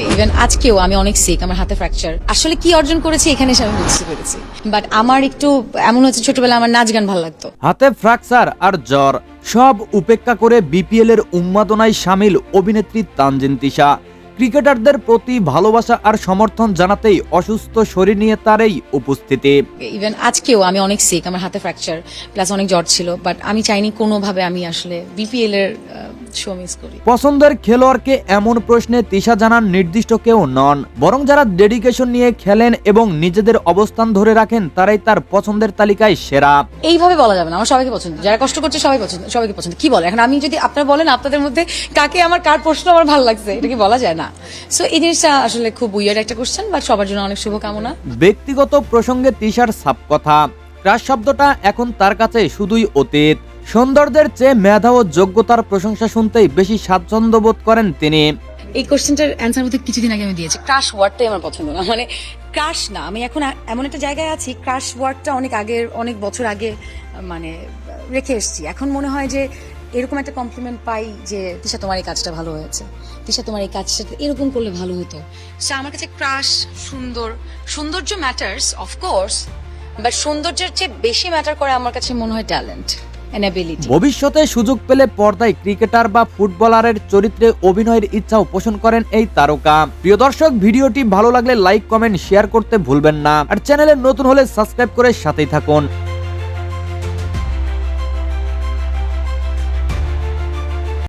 Even আজকেও আমি অনেক সিক আমার হাতে ফ্র্যাকচার আসলে কি অর্জন করেছি এখানে এসে আমি বুঝতে পেরেছি। বাট আমার একটু এমন হচ্ছে ছোটবেলায় আমার নাচ গান ভালো লাগতো। হাতে ফ্র্যাকচার আর জ্বর সব উপেক্ষা করে বিপিএল এর উন্মাদনায় সামিল অভিনেত্রী তানজিন তিশা। ক্রিকেটারদের প্রতি ভালোবাসা আর সমর্থন জানাতেই অসুস্থ শরীর নিয়ে তার এই উপস্থিতি। ইভেন আজকেও আমি অনেক সিক আমার হাতে ফ্র্যাকচার প্লাস অনেক জ্বর ছিল বাট আমি চাইনি কোনোভাবে আমি আসলে বিপিএল এর শো মিস করি। পছন্দের খেলোয়াড়কে এমন প্রশ্নে তিশা জানান নির্দিষ্ট কেউ নন বরং যারা ডেডিকেশন নিয়ে খেলেন এবং নিজেদের অবস্থান ধরে রাখেন তারাই তার পছন্দের তালিকায় সেরা। এইভাবে বলা যাবে না আমার সবাইকে পছন্দ। যারা কষ্ট করছে সবাই পছন্দ সবাইকে পছন্দ। কি বলে? এখন আমি যদি আপনারা বলেন আপনাদের মধ্যে কাকে আমার কার প্রশ্ন আমার ভালো লাগছে এটা কি বলা যায় না? সো এই জিনিসটা আসলে খুব উইয়ার একটা কোশ্চেন বাট সবার জন্য অনেক শুভকামনা। ব্যক্তিগত প্রসঙ্গে তিশার সাপ কথা। ক্রাশ শব্দটা এখন তার কাছে শুধুই অতীত। সৌন্দর্যের চেয়ে মেধা ও যোগ্যতার প্রশংসা শুনতেই বেশি স্বাচ্ছন্দ্য বোধ করেন তিনি। এই কোশ্চেনটার অ্যান্সার মধ্যে কিছুদিন আগে আমি দিয়েছি। ক্রাশ ওয়ার্ডটাই আমার পছন্দ না। মানে ক্রাশ না আমি এখন এমন একটা জায়গায় আছি ক্রাশ ওয়ার্ডটা অনেক আগের অনেক বছর আগে মানে রেখে এসেছি। এখন মনে হয় যে এরকম একটা কমপ্লিমেন্ট পাই যে তিশা তোমার এই কাজটা ভালো হয়েছে। তিশা তোমার এই কাজটা এরকম করলে ভালো হতো। সে আমার কাছে ক্রাশ সুন্দর সৌন্দর্য ম্যাটার্স অফকোর্স বাট সৌন্দর্যের চেয়ে বেশি ম্যাটার করে আমার কাছে মনে হয় ট্যালেন্ট ভবিষ্যতে সুযোগ পেলে পর্দায় ক্রিকেটার বা ফুটবলারের চরিত্রে অভিনয়ের ইচ্ছাও পোষণ করেন এই তারকা। প্রিয় দর্শক, ভিডিওটি ভালো লাগলে লাইক, কমেন্ট, শেয়ার করতে ভুলবেন না। আর চ্যানেলে নতুন হলে সাবস্ক্রাইব করে সাথেই থাকুন।